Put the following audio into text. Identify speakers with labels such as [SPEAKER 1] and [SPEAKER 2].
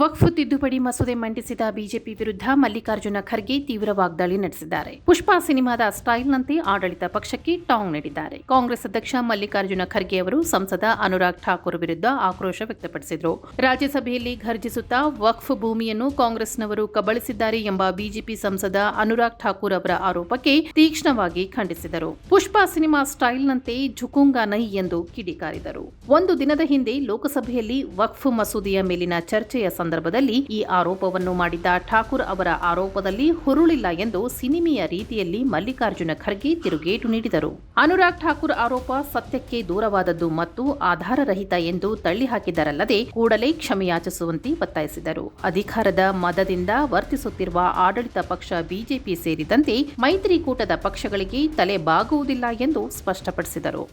[SPEAKER 1] ವಕ್ಫ್ ತಿದ್ದುಪಡಿ ಮಸೂದೆ ಮಂಡಿಸಿದ ಬಿಜೆಪಿ ವಿರುದ್ಧ ಮಲ್ಲಿಕಾರ್ಜುನ ಖರ್ಗೆ ತೀವ್ರ ವಾಗ್ದಾಳಿ ನಡೆಸಿದ್ದಾರೆ. ಪುಷ್ಪಾ ಸಿನಿಮಾದ ಸ್ಟೈಲ್ನಂತೆ ಆಡಳಿತ ಪಕ್ಷಕ್ಕೆ ಟಾಂಗ್ ನೀಡಿದ್ದಾರೆ. ಕಾಂಗ್ರೆಸ್ ಅಧ್ಯಕ್ಷ ಮಲ್ಲಿಕಾರ್ಜುನ ಖರ್ಗೆ ಅವರು ಸಂಸದ ಅನುರಾಗ್ ಠಾಕೂರ್ ವಿರುದ್ಧ ಆಕ್ರೋಶ ವ್ಯಕ್ತಪಡಿಸಿದರು. ರಾಜ್ಯಸಭೆಯಲ್ಲಿ ಘರ್ಜಿಸುತ್ತಾ ವಕ್ಫ್ ಭೂಮಿಯನ್ನು ಕಾಂಗ್ರೆಸ್ನವರು ಕಬಳಿಸಿದ್ದಾರೆ ಎಂಬ ಬಿಜೆಪಿ ಸಂಸದ ಅನುರಾಗ್ ಠಾಕೂರ್ ಅವರ ಆರೋಪಕ್ಕೆ ತೀಕ್ಷ್ಣವಾಗಿ ಖಂಡಿಸಿದರು. ಪುಷ್ಪಾ ಸಿನಿಮಾ ಸ್ಟೈಲ್ನಂತೆ ಝುಕುಂಗಾ ನೈ ಎಂದು ಕಿಡಿಕಾರಿದರು. ಒಂದು ದಿನದ ಹಿಂದೆ ಲೋಕಸಭೆಯಲ್ಲಿ ವಕ್ಫ್ ಮಸೂದೆಯ ಮೇಲಿನ ಚರ್ಚೆಯ ಸಂದರ್ಭದಲ್ಲಿ ಈ ಆರೋಪವನ್ನು ಮಾಡಿದ್ದ ಠಾಕೂರ್ ಅವರ ಆರೋಪದಲ್ಲಿ ಹುರುಳಿಲ್ಲ ಎಂದು ಸಿನಿಮೆಯ ರೀತಿಯಲ್ಲಿ ಮಲ್ಲಿಕಾರ್ಜುನ ಖರ್ಗೆ ತಿರುಗೇಟು ನೀಡಿದರು. ಅನುರಾಗ್ ಠಾಕೂರ್ ಆರೋಪ ಸತ್ಯಕ್ಕೆ ದೂರವಾದದ್ದು ಮತ್ತು ಆಧಾರರಹಿತ ಎಂದು ತಳ್ಳಿಹಾಕಿದರಲ್ಲದೆ ಕೂಡಲೇ ಕ್ಷಮೆಯಾಚಿಸುವಂತೆ ಒತ್ತಾಯಿಸಿದರು. ಅಧಿಕಾರದ ಮದದಿಂದ ವರ್ತಿಸುತ್ತಿರುವ ಆಡಳಿತ ಪಕ್ಷ ಬಿಜೆಪಿ ಸೇರಿದಂತೆ ಮೈತ್ರಿಕೂಟದ ಪಕ್ಷಗಳಿಗೆ ತಲೆ ಬಾಗುವುದಿಲ್ಲ ಎಂದು ಸ್ಪಷ್ಟಪಡಿಸಿದರು.